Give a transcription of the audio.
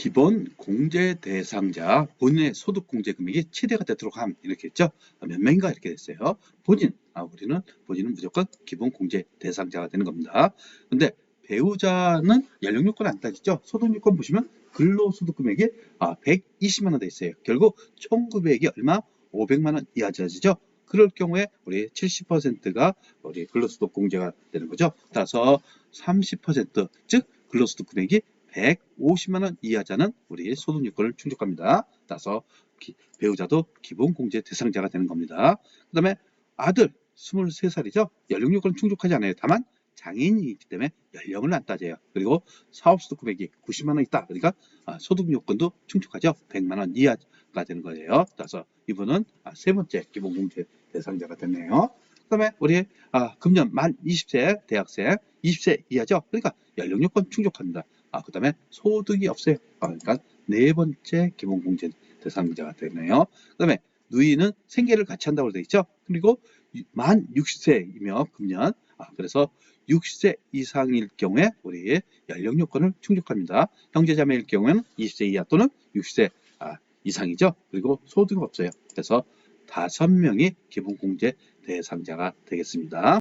기본 공제 대상자 본인의 소득 공제 금액이 최대가 되도록 함 이렇게 했죠. 몇 명인가 이렇게 됐어요. 본인 아 우리는 본인은 무조건 기본 공제 대상자가 되는 겁니다. 근데 배우자는 연령 요건 안 따지죠. 소득 요건 보시면 근로소득 금액이 아 120만 원 돼 있어요. 결국 총 금액이 얼마? 500만 원 이하져지죠. 그럴 경우에 우리 70%가 우리 근로소득 공제가 되는 거죠. 따라서 30%즉 근로소득 금액이 150만 원 이하자는 우리 소득 요건을 충족합니다. 따라서 기- 배우자도 기본 공제 대상자가 되는 겁니다. 그 다음에 아들 23살이죠. 연령 요건은 충족하지 않아요. 다만 장애인이기 때문에 연령을 안 따져요. 그리고 사업소득 금액이 90만 원 있다. 그러니까 아, 소득 요건도 충족하죠. 100만 원 이하가 되는 거예요. 따라서 이분은 아, 세 번째 기본 공제 대상자가 됐네요. 그다음에 우리 아, 금년 만 20세 대학생 20세 이하죠. 그러니까 연령 요건 충족합니다. 아, 그 다음에 소득이 없어요. 아, 그러니까 네 번째 기본 공제 대상자가 되네요. 그 다음에 누이는 생계를 같이 한다고 되어 있죠. 그리고 유- 만 60세이며 금년 아, 그래서 60세 이상일 경우에 우리 연령 요건을 충족합니다. 형제자매일 경우에는 20세 이하 또는 60세 아, 이상이죠. 그리고 소득이 없어요. 그래서 다섯 명이 기본 공제 대상자가 되겠습니다.